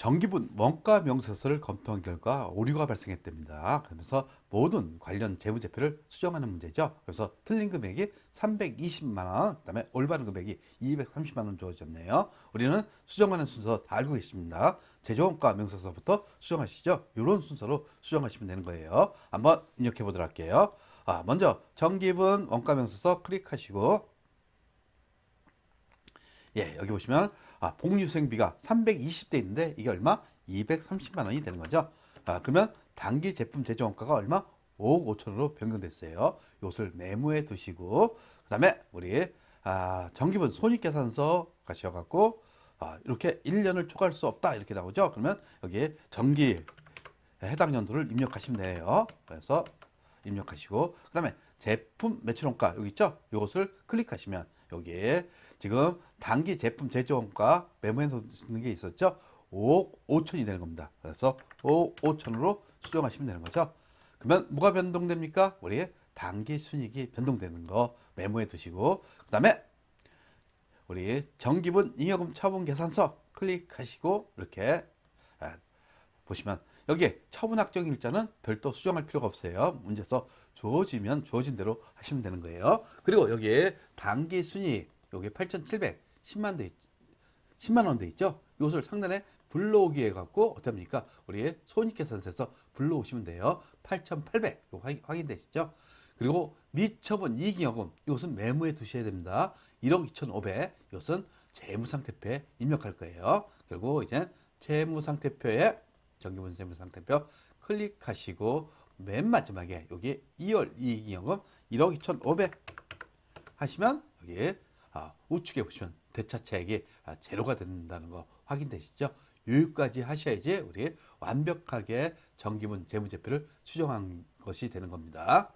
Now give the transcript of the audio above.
정기분 원가 명세서를 검토한 결과 오류가 발생했답니다. 그러면서 모든 관련 재무제표를 수정하는 문제죠. 그래서 틀린 금액이 320만 원, 그다음에 올바른 금액이 230만 원 주어졌네요. 우리는 수정하는 순서 다 알고 계십니다. 제조원가 명세서부터 수정하시죠. 이런 순서로 수정하시면 되는 거예요. 한번 입력해 보도록 할게요. 아, 먼저 정기분 원가 명세서 클릭하시고 예, 여기 보시면 아, 복리수행비가 320대 있는데 이게 얼마? 230만 원이 되는 거죠. 아, 그러면 단기 제품 제조 원가가 얼마? 5억 5천으로 변경됐어요. 이것을 메모해 두시고 그다음에 우리 아, 정기분 손익계산서 가셔갖고 아, 이렇게 1년을 초과할 수 없다 이렇게 나오죠. 그러면 여기에 정기 해당 연도를 입력하시면 돼요. 그래서 입력하시고 그다음에 제품 매출원가 여기 있죠? 이것을 클릭하시면 여기에 지금 단기 제품 제조원가 메모해 놓는 게 있었죠? 5억 5천이 되는 겁니다. 그래서 5억 5천으로 수정하시면 되는 거죠. 그러면 뭐가 변동됩니까? 우리 단기 순이익이 변동되는 거 메모해 두시고 그 다음에 우리 정기분 잉여금 처분 계산서 클릭하시고 이렇게 아, 보시면 여기에 처분 확정 일자는 별도 수정할 필요가 없어요. 문제에서 주어지면 주어진 대로 하시면 되는 거예요. 그리고 여기에 단기 순이익 여기 8,710만 돼 있, 10만 원 돼 있죠. 이것을 상단에 불러오기 해 갖고 어떻습니까? 우리 손익계산서에서 불러오시면 돼요. 8,800 이거 확인, 확인되시죠? 그리고 미처분 이익잉여금 이것은 메모해 두셔야 됩니다. 1억 2,500 이것은 재무상태표에 입력할 거예요. 그리고 이제 재무상태표에 정기분 재무상태표 클릭하시고 맨 마지막에 여기 2월 이익잉여금 1억 2,500 하시면 여기 아, 우측에 보시면 대차차액이 아, 제로가 된다는 거 확인되시죠? 여기까지 하셔야지 우리 완벽하게 정기분 재무제표를 수정한 것이 되는 겁니다.